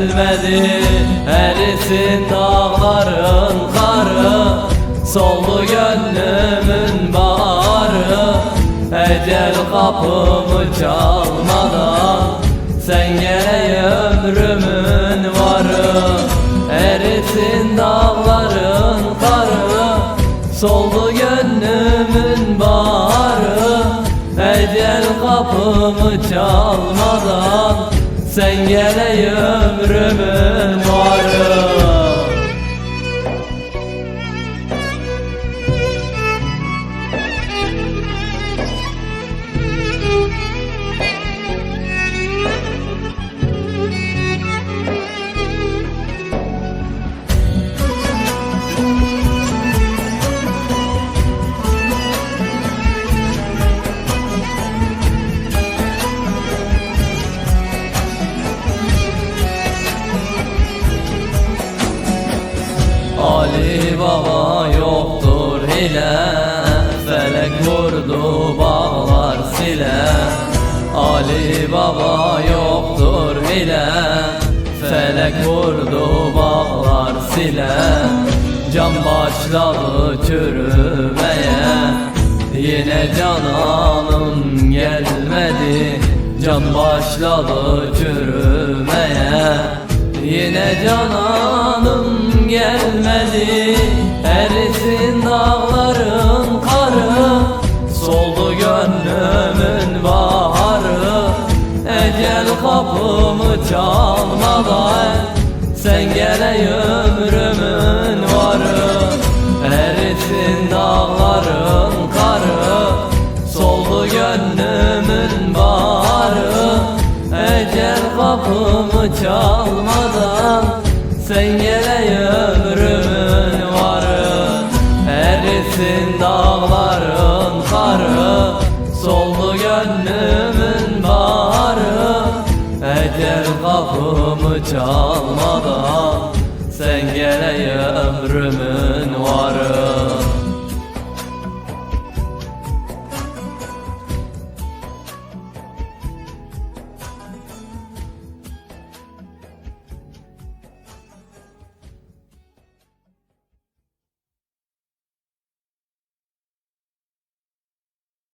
gelmedi. Erisin dağların karı Soldu gönlümün bağrı Ecel kapımı çalmadan Sen gele ömrümün varı. Erisin dağların karı Soldu gönlümün bağrı Ecel kapımı çalmadan Sen gele ömrümün varı Baba yoktur hile. Felek vurdu bağlar sile. Ali Baba yoktur hile. Felek vurdu bağlar sile. Can başladı çürümeye. Yine cananım gelmedi. Can başladı çürümeye. Yine cananım gelmedi. Erisin dağların karı Soldu gönlümün baharı. Ecel kapımı çalmadan Sen gele ömrümün varı. Erisin dağların karı Soldu gönlümün baharı. Ecel kapımı çalmadan Sen gele ömrümün varı Erisin dağların karı Soldu gönlümün baharı. Ecel kapımı çalmadan Sen gele ömrümün